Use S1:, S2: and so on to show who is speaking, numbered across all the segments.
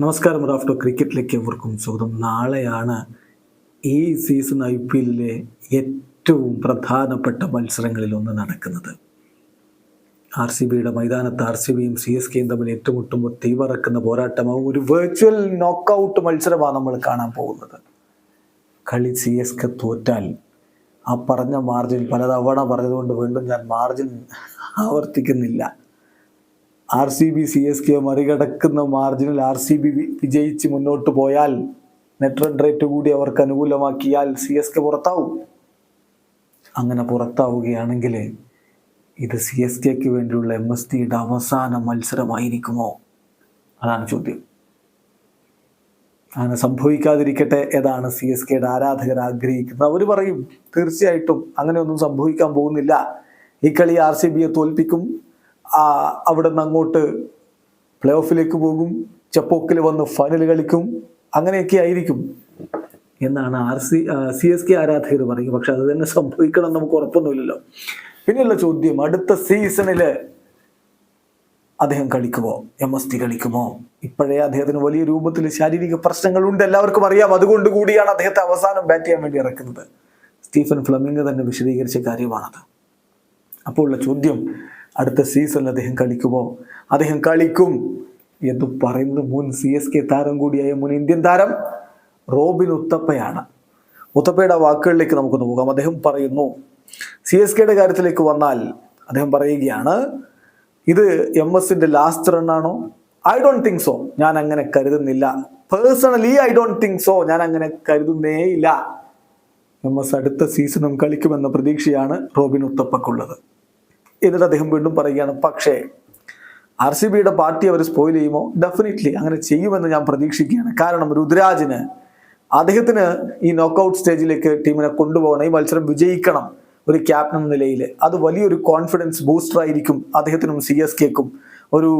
S1: നമസ്കാരം റാഫ്റ്റോ ക്രിക്കറ്റിലേക്ക് എവർക്കും സ്വാഗതം. നാളെയാണ് ഈ സീസൺ ഐ പി എല്ലിലെ ഏറ്റവും പ്രധാനപ്പെട്ട മത്സരങ്ങളിൽ ഒന്ന് നടക്കുന്നത്. ആർ സി ബിയുടെ മൈതാനത്ത് ആർ സി ബിയും സി എസ് കെയും തമ്മിൽ ഏറ്റുമുട്ടുമ്പോൾ തീവറക്കുന്ന പോരാട്ടമാവും ഒരു വെർച്വൽ നോക്കൗട്ട് മത്സരമാണ് നമ്മൾ കാണാൻ പോകുന്നത്. കളി സി എസ് കെ തോറ്റാൽ ആ പറഞ്ഞ മാർജിൻ പലതവണ പറഞ്ഞതുകൊണ്ട് വീണ്ടും ഞാൻ margin ആവർത്തിക്കുന്നില്ല. R C B C S K മറികടക്കുന്ന മാർജിനിൽ ആർ സി ബി വിജയിച്ച് മുന്നോട്ട് പോയാൽ നെറ്റ് റൺ റേറ്റ് കൂടി അവർക്ക് അനുകൂലമാക്കിയാൽ സി എസ് കെ പുറത്താവും. അങ്ങനെ പുറത്താവുകയാണെങ്കിൽ ഇത് സി എസ് കെക്ക് വേണ്ടിയുള്ള എം എസ് ടിയുടെ അവസാന മത്സരമായിരിക്കുമോ? അതാണ് ചോദ്യം. അങ്ങനെ സംഭവിക്കാതിരിക്കട്ടെ ഏതാണ് സി എസ് കെയുടെ ആരാധകർ ആഗ്രഹിക്കുന്നത്. അവർ പറയും തീർച്ചയായിട്ടും അങ്ങനെയൊന്നും സംഭവിക്കാൻ പോകുന്നില്ല. ഈ കളി ആർ സി ബിയെ തോൽപ്പിക്കും. അവിടെ നിന്ന് അങ്ങോട്ട് പ്ലേ ഓഫിലേക്ക് പോകും. ചപ്പോക്കിൽ വന്ന് ഫൈനൽ കളിക്കും. അങ്ങനെയൊക്കെ ആയിരിക്കും. എന്നാണ് R C C S K ആരാധകർ പറയും പക്ഷെ അത് തന്നെ സംഭവിക്കണം നമുക്ക് ഉറപ്പൊന്നുമില്ലല്ലോ. പിന്നെയുള്ള ചോദ്യം അടുത്ത സീസണിൽ അദ്ദേഹം കളിക്കുമോ? എം എസ് ടി കളിക്കുമോ? ഇപ്പോഴേ അദ്ദേഹത്തിന് വലിയ രൂപത്തിൽ ശാരീരിക പ്രശ്നങ്ങളുണ്ട്. എല്ലാവർക്കും അറിയാം. അതുകൊണ്ട് കൂടിയാണ് അദ്ദേഹത്തെ അവസാനം ബാറ്റ് ചെയ്യാൻ വേണ്ടി ഇറക്കുന്നത്. സ്റ്റീഫൻ ഫ്ലമിംഗ് തന്നെ വിശദീകരിച്ച കാര്യമാണത്. അപ്പോൾ ഉള്ള ചോദ്യം അടുത്ത സീസണിൽ അദ്ദേഹം കളിക്കുമോ? അദ്ദേഹം കളിക്കും എന്ന് പറയുന്നത് മുൻ സി എസ് കെ താരം കൂടിയായ മുൻ ഇന്ത്യൻ താരം റോബിൻ ഉത്തപ്പയാണ്. ഉത്തപ്പയുടെ വാക്കുകളിലേക്ക് നമുക്കൊന്ന് പോകാം. അദ്ദേഹം പറയുന്നു സി എസ് കെയുടെ കാര്യത്തിലേക്ക് വന്നാൽ അദ്ദേഹം പറയുകയാണ് ഇത് എം എസിന്റെ ലാസ്റ്റ് റണ്ണാണോ ഐ ഡോണ്ട് തിങ്ക് സോ ഞാൻ അങ്ങനെ കരുതുന്നില്ല. Personally I don't think so ഞാൻ അങ്ങനെ കരുതുന്നേ ഇല്ല. എം എസ് അടുത്ത സീസണും കളിക്കുമെന്ന പ്രതീക്ഷയാണ് റോബിൻ ഉത്തപ്പക്കുള്ളത്. എന്നിട്ട് അദ്ദേഹം വീണ്ടും പറയുകയാണ് പക്ഷേ ആർ സി ബിയുടെ പാർട്ടി അവർ സ്പോയിൽ ചെയ്യുമോ? ഡെഫിനറ്റ്ലി അങ്ങനെ ചെയ്യുമെന്ന് ഞാൻ പ്രതീക്ഷിക്കുകയാണ്. കാരണം രുദ്രാജിന് അദ്ദേഹത്തിന് ഈ നോക്കൗട്ട് സ്റ്റേജിലേക്ക് ടീമിനെ കൊണ്ടുപോകണം ഈ മത്സരം വിജയിക്കണം ഒരു ക്യാപ്റ്റൻ എന്ന നിലയിൽ അത് വലിയൊരു കോൺഫിഡൻസ് ബൂസ്റ്റർ ആയിരിക്കും അദ്ദേഹത്തിനും സി എസ് കെക്കും ഒരു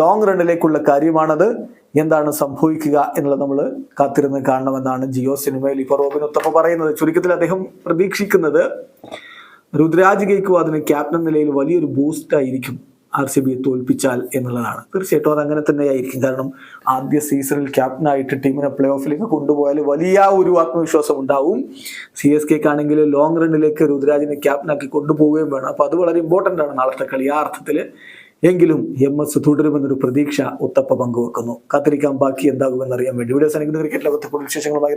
S1: ലോങ് റണ്ണിലേക്കുള്ള കാര്യമാണത്. എന്താണ് സംഭവിക്കുക എന്നുള്ളത് നമ്മൾ കാത്തിരുന്ന് കാണണമെന്നാണ് ജിയോ സിനിമയിൽ ഇപ്പോൾ റോബിൻ ഉത്തപ്പ പറയുന്നത്. ചുരുക്കത്തിൽ അദ്ദേഹം പ്രതീക്ഷിക്കുന്നത് രുദ്രാജ് ഗെയ്ക്വാദിന് ക്യാപ്റ്റൻ നിലയിൽ വലിയൊരു ബൂസ്റ്റ് ആയിരിക്കും ആർ സി ബിയെ തോൽപ്പിച്ചാൽ എന്നുള്ളതാണ്. തീർച്ചയായിട്ടും അത് അങ്ങനെ തന്നെയായിരിക്കും. കാരണം ആദ്യ സീസണിൽ ക്യാപ്റ്റനായിട്ട് ടീമിനെ പ്ലേ ഓഫിലേക്ക് കൊണ്ടുപോയാൽ വലിയ ഒരു ആത്മവിശ്വാസം ഉണ്ടാവും. സി എസ് കെക്ക് ആണെങ്കിൽ ലോങ് റണ്ണിലേക്ക് രുദ്രാജിനെ ക്യാപ്റ്റനാക്കി കൊണ്ടുപോവുകയും വേണം. അപ്പോൾ അത് വളരെ ഇമ്പോർട്ടന്റ് ആണ് നാളത്തെ കളി. ആ അർത്ഥത്തിൽ എങ്കിലും എം എസ് തുടരുമെന്നൊരു പ്രതീക്ഷ ഉത്തപ്പ പങ്കുവെക്കുന്നു. കാത്തിരിക്കാൻ ബാക്കി എന്താകുമെന്നറിയാൻ വേണ്ടി. വീഡിയോസ് സനിക്കുന്ന ക്രിക്കറ്റ് ലോകത്തെ വിശേഷങ്ങളുമായി